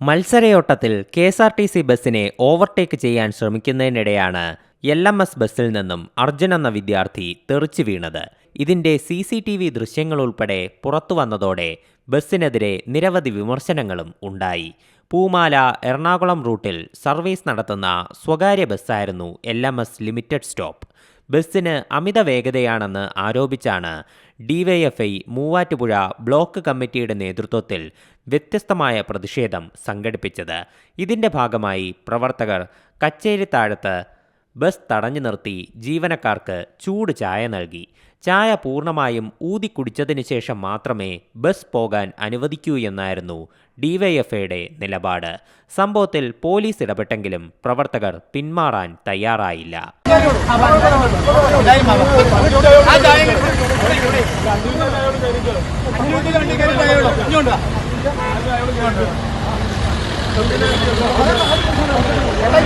മത്സരയോട്ടത്തിൽ K S R T C ബസ്സിനെ overtake ചെയ്യാൻ ശ്രമിക്കുന്നതിനിടെയാണ് എൽ എം എസ് ബസ്സിൽ നിന്നും അർജുൻ എന്ന വിദ്യാർത്ഥി തെറിച്ചു വീണത്. ഇതിന്റെ സി സി ടി വി ദൃശ്യങ്ങൾ ഉൾപ്പെടെ പുറത്തു വന്നതോടെ ബസ്സിനെതിരെ നിരവധി വിമർശനങ്ങളും ഉണ്ടായി. പൂമാല എറണാകുളം റൂട്ടിൽ സർവീസ് നടത്തുന്ന സ്വകാര്യ ബസ്സായിരുന്നു L M S limited stop. ബസ്സിന് അമിത വേഗതയാണെന്ന് ആരോപിച്ചാണ് ഡിവൈഎഫ്ഐ മൂവാറ്റുപുഴ ബ്ലോക്ക് കമ്മിറ്റിയുടെ നേതൃത്വത്തിൽ വ്യത്യസ്തമായ പ്രതിഷേധം സംഘടിപ്പിച്ചത്. ഇതിന്റെ ഭാഗമായി പ്രവർത്തകർ കച്ചേരി കച്ചേരിത്താഴത്ത് ബസ് തടഞ്ഞു നിർത്തി ജീവനക്കാർക്ക് ചൂട് ചായ നൽകി. ചായ പൂർണമായും ഊതി കുടിച്ചതിന് ശേഷം മാത്രമേ ബസ് പോകാൻ അനുവദിക്കൂ എന്നായിരുന്നു ഡിവൈഎഫ്ഐയുടെ നിലപാട്. സംഭവത്തിൽ പോലീസ് ഇടപെട്ടെങ്കിലും പ്രവർത്തകർ പിന്മാറാൻ തയ്യാറായില്ല. ഇത്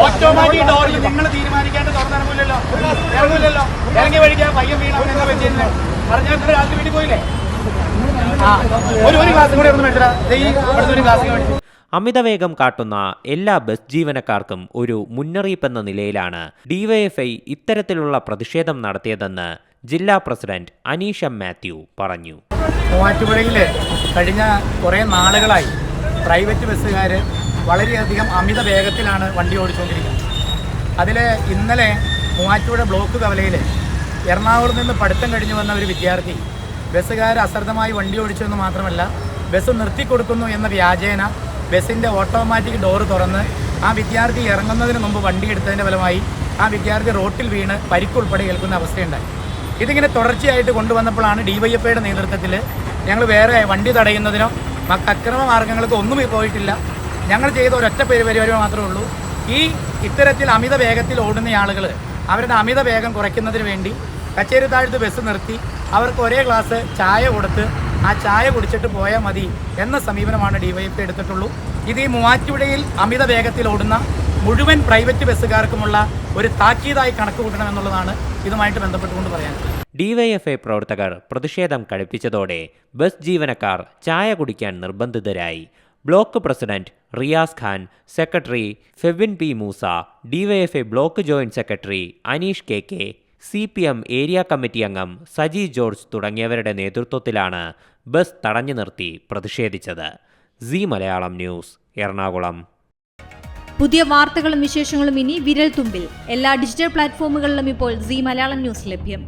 ഓട്ടോമാറ്റിക് ഡോറിൽ നിങ്ങൾ തീരുമാനിക്കാണ്ട് തുറന്നിറങ്ങില്ലല്ലോ ഇറങ്ങില്ലല്ലോ ഇറങ്ങി വഴിക്കാൻ പയ്യൻ വീണ അവൻ എന്താ പറ്റിയെന്ന് പറഞ്ഞാൽ രാത്രി വീട്ടിൽ പോയില്ലേ? ആ ഒരു ഒരു ക്ലാസ് കൂടെ ഒന്ന് ഈ ഒരു അമിതവേഗം കാട്ടുന്ന എല്ലാ ബസ് ജീവനക്കാർക്കും ഒരു മുന്നറിയിപ്പെന്ന നിലയിലാണ് ഡിവൈഎഫ്ഐ ഇത്തരത്തിലുള്ള പ്രതിഷേധം നടത്തിയതെന്ന് ജില്ലാ പ്രസിഡന്റ് അനീഷ മാത്യു പറഞ്ഞു. മൂവാറ്റുപുഴയിൽ കഴിഞ്ഞ കുറേ നാളുകളായി പ്രൈവറ്റ് ബസ്സുകാർ വളരെയധികം അമിത വേഗത്തിലാണ് വണ്ടി ഓടിച്ചുകൊണ്ടിരിക്കുന്നത്. അതിൽ ഇന്നലെ മൂവാറ്റുപുഴ ബ്ലോക്ക് കവലയിൽ എറണാകുളത്ത് നിന്ന് പഠിത്തം കഴിഞ്ഞു വന്ന ഒരു വിദ്യാർത്ഥി ബസ്സുകാർ അശ്രദ്ധമായി വണ്ടി ഓടിച്ചു എന്ന് മാത്രമല്ല ബസ് നിർത്തിക്കൊടുക്കുന്നു എന്ന വ്യാജേന ബസ്സിന്റെ ഓട്ടോമാറ്റിക് ഡോറ് തുറന്ന് ആ വിദ്യാർത്ഥി ഇറങ്ങുന്നതിന് മുമ്പ് വണ്ടി എടുത്തതിന്റെ ഫലമായി ആ വിദ്യാർത്ഥി റോട്ടിൽ വീണ് പരിക്കുൾപ്പെടെ ഏൽക്കുന്ന അവസ്ഥയുണ്ടായി. ഇതിങ്ങനെ തുടർച്ചയായിട്ട് കൊണ്ടുവന്നപ്പോഴാണ് ഡിവൈഎഫ്ഐയുടെ നേതൃത്വത്തിൽ ഞങ്ങൾ വേറെ വണ്ടി തടയുന്നതിനോ മക്കക്രമ അക്രമ മാർഗങ്ങൾക്ക് ഒന്നും പോയിട്ടില്ല. ഞങ്ങൾ ചെയ്ത ഒരൊറ്റ പേര് പരിപാടി മാത്രമേ ഉള്ളൂ. ഈ ഇത്തരത്തിൽ അമിത വേഗത്തിൽ ഓടുന്ന ആളുകൾ അവരുടെ അമിത വേഗം കുറയ്ക്കുന്നതിന് വേണ്ടി കച്ചേരി താഴ്ത്ത് ബസ് നിർത്തി അവർക്ക് ഒരേ ഗ്ലാസ് ചായ കൊടുത്ത് ആ ചായ കുടിച്ചിട്ട് പോയാൽ മതി എന്ന സമീപനമാണ് ഡിവൈഎഫ് എടുത്തിട്ടുള്ളൂ. ഇത് ഈ മൂവാറ്റുപുഴയിൽ അമിത വേഗത്തിൽ ഓടുന്ന മുഴുവൻ പ്രൈവറ്റ് ബസ്സുകാർക്കുമുള്ള ഒരു താക്കീതായി കണക്ക് കൂട്ടണമെന്നുള്ളതാണ് ഇതുമായിട്ട് ബന്ധപ്പെട്ടുകൊണ്ട് പറയാൻ. ഡിവൈഎഫ്ഐ പ്രവർത്തകർ പ്രതിഷേധം കടുപ്പിച്ചതോടെ ബസ് ജീവനക്കാർ ചായ കുടിക്കാൻ നിർബന്ധിതരായി. Block president Riyas Khan secretary Febin P Moosa DYFI block joint secretary Aneesh K K C P M area committee അംഗം സജി ജോർജ് തുടങ്ങിയവരുടെ നേതൃത്വത്തിലാണ് ബസ് തടഞ്ഞു നിർത്തി പ്രതിഷേധിച്ചത്. C Malayalam news Ernakulam. പുതിയ വാർത്തകളും വിശേഷങ്ങളും ഇനി വിരൽ തുമ്പിൽ എല്ലാ ഡിജിറ്റൽ പ്ലാറ്റ്ഫോമുകളിലും ഇപ്പോൾ സി മലയാളം ന്യൂസ് ലഭ്യം.